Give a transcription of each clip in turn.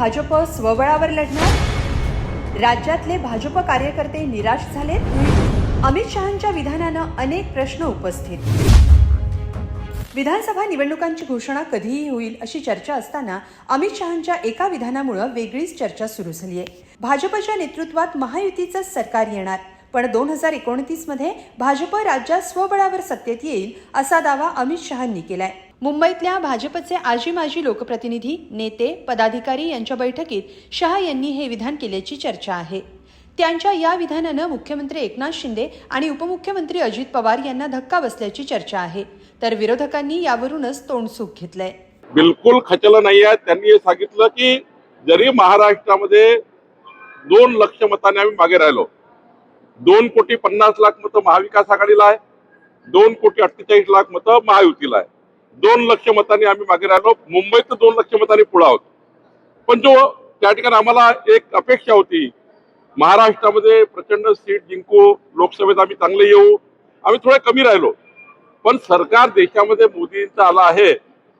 भाजप स्वबळावर लढणार? राज्यातले भाजप कार्यकर्ते निराश झालेत? अमित शहांच्या विधानानं अनेक प्रश्न उपस्थित. विधानसभा निवडणुकांची घोषणा कधीही होईल अशी चर्चा असताना अमित शहांच्या एका विधानामुळं वेगळीच चर्चा सुरू झाली आहे. भाजपच्या नेतृत्वात महायुतीचं सरकार येणार पण दोन हजार एकोणतीसमध्ये भाजप राज्यात स्वबळावर सत्तेत येईल असा दावा अमित शहांनी केलाय. मुंबईतल्या भाजपचे आजी माजी लोकप्रतिनिधी नेते पदाधिकारी यांच्या बैठकीत शहा यांनी हे विधान केल्याची चर्चा आहे. त्यांच्या या विधानानं मुख्यमंत्री एकनाथ शिंदे आणि उपमुख्यमंत्री अजित पवार यांना धक्का बसल्याची चर्चा आहे. तर विरोधकांनी यावरूनच तोंडसूक घेतलंय. बिलकुल खचलं नाही आहे त्यांनी सांगितलं की जरी महाराष्ट्रामध्ये दोन लक्ष मताने आम्ही मागे राहिलो. दोन कोटी पन्नास लाख मतं महाविकास आघाडीला आहे. दोन कोटी अठ्ठेचाळीस लाख मतं महायुतीला आहे. दोन लक्ष मतांनी आम्ही मागे राहिलो. मुंबईत तर दोन लक्ष मतांनी पुढे आहोत. पण जो त्या ठिकाणी आम्हाला एक अपेक्षा होती महाराष्ट्रामध्ये प्रचंड सीट जिंकू लोकसभेत आम्ही चांगले येऊ. आम्ही थोडे कमी राहिलो. पण सरकार देशामध्ये मोदींचं आलं आहे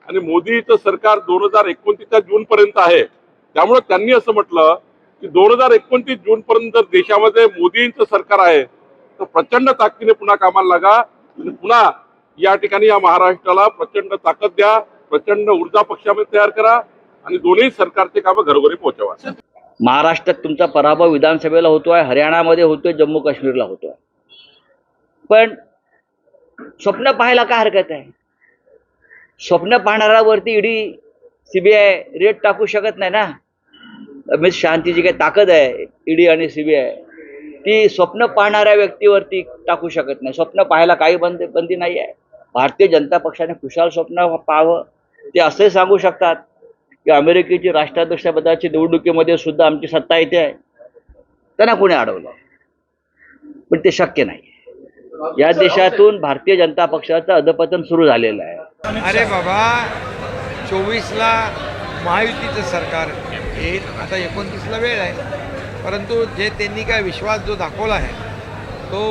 आणि मोदीचं सरकार दोन हजार एकोणतीसच्या जून पर्यंत आहे. त्यामुळे त्यांनी असं म्हटलं की दोन हजार एकोणतीस जून पर्यंत जर देशामध्ये मोदींचं सरकार आहे तर प्रचंड ताकदीने पुन्हा कामाला लागा पुन्हा या ठिकाणी या महाराष्ट्राला प्रचंड ताकद द्या प्रचंड ऊर्जा पक्षामध्ये तयार करा आणि दोन्ही सरकारचे कामं घरोघरी पोहोचवा. महाराष्ट्रात तुमचा पराभव विधानसभेला होतोय हरियाणामध्ये होतोय जम्मू काश्मीरला होतोय. पण स्वप्न पाहायला काय हरकत आहे? स्वप्न पाहणाऱ्यावरती ईडी सीबीआय रेट टाकू शकत नाही ना? अमित शहाची जी काही ताकद आहे ईडी आणि सीबीआय ती स्वप्न पाहणाऱ्या व्यक्तीवरती टाकू शकत नाही. स्वप्न पाहायला काही बंद बंदी नाही आहे भारतीय जनता पक्षाने खुशाल स्वप्न पाहावं. ते असंही सांगू शकतात की अमेरिकेची राष्ट्राध्यक्षपदाची निवडणुकीमध्ये सुद्धा आमची सत्ता येते आहे. त्यांना कोणी अडवलं? पण ते शक्य नाही. या देशातून भारतीय जनता पक्षाचं अधपतन सुरू झालेलं आहे. अरे बाबा चोवीसला महायुतीचं सरकार येईल आता एकोणतीसला वेळ आहे. परंतु जे त्यांनी काय विश्वास जो दाखवला आहे तो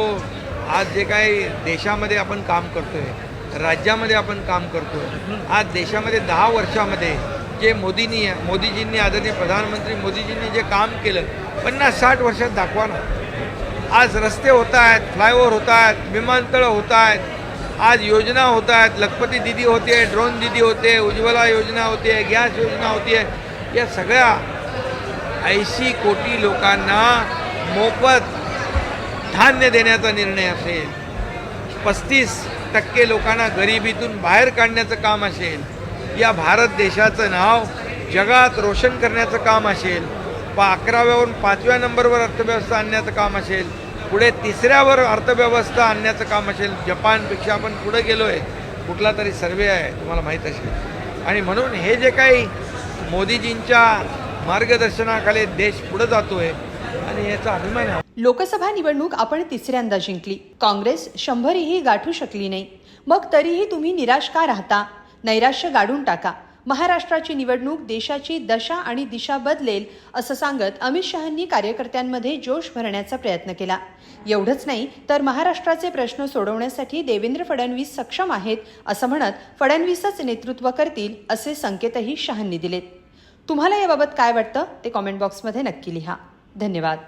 आज जे काही देशामध्ये आपण काम करतो आहे राज्यामध्ये आपण काम करतो. आज देशामध्ये दहा वर्षामध्ये जे मोदींनी मोदीजींनी आदरणीय प्रधानमंत्री मोदीजींनी जे काम केलं पन्नास साठ वर्षात दाखवा ना. आज रस्ते होत आहेत फ्लायओव्हर होत आहेत विमानतळं होत आहेत आज योजना होत आहेत. लखपती दिदी होते ड्रोन दिदी होते उज्ज्वला योजना होते गॅस योजना होते. या सगळ्या ऐंशी कोटी लोकांना मोफत धान्य देण्याचा निर्णय असेल. पस्तीस टक्के लोकांना गरिबीतून बाहेर काढण्याचं काम असेल या भारत देशाचं नाव जगात रोशन करण्याचं काम असेल पा अकराव्यावरून पाचव्या नंबरवर अर्थव्यवस्था आणण्याचं काम असेल पुढे तिसऱ्यावर अर्थव्यवस्था आणण्याचं काम असेल जपानपेक्षा आपण पुढे गेलो आहे कुठला तरी सर्वे आहे तुम्हाला माहीत असेल. आणि म्हणून हे जे काही मोदीजींच्या मार्गदर्शनाखाली देश पुढे आहे आणि याचा अभिमान आहे. लोकसभा निवडणूक आपण तिसऱ्यांदा जिंकली. काँग्रेस शंभरही गाठू शकली नाही. मग तरीही तुम्ही निराश का राहता? नैराश्य गाडून टाका. महाराष्ट्राची निवडणूक देशाची दशा आणि दिशा बदलेल असं सांगत अमित शहांनी कार्यकर्त्यांमध्ये जोश भरण्याचा प्रयत्न केला. एवढंच नाही तर महाराष्ट्राचे प्रश्न सोडवण्यासाठी देवेंद्र फडणवीस सक्षम आहेत असं म्हणत फडणवीसच नेतृत्व करतील असे संकेतही शहांनी दिलेत. तुम्हाला याबाबत काय वाटतं? ते कॉमेंट बॉक्समध्ये नक्की लिहा. धन्यवाद.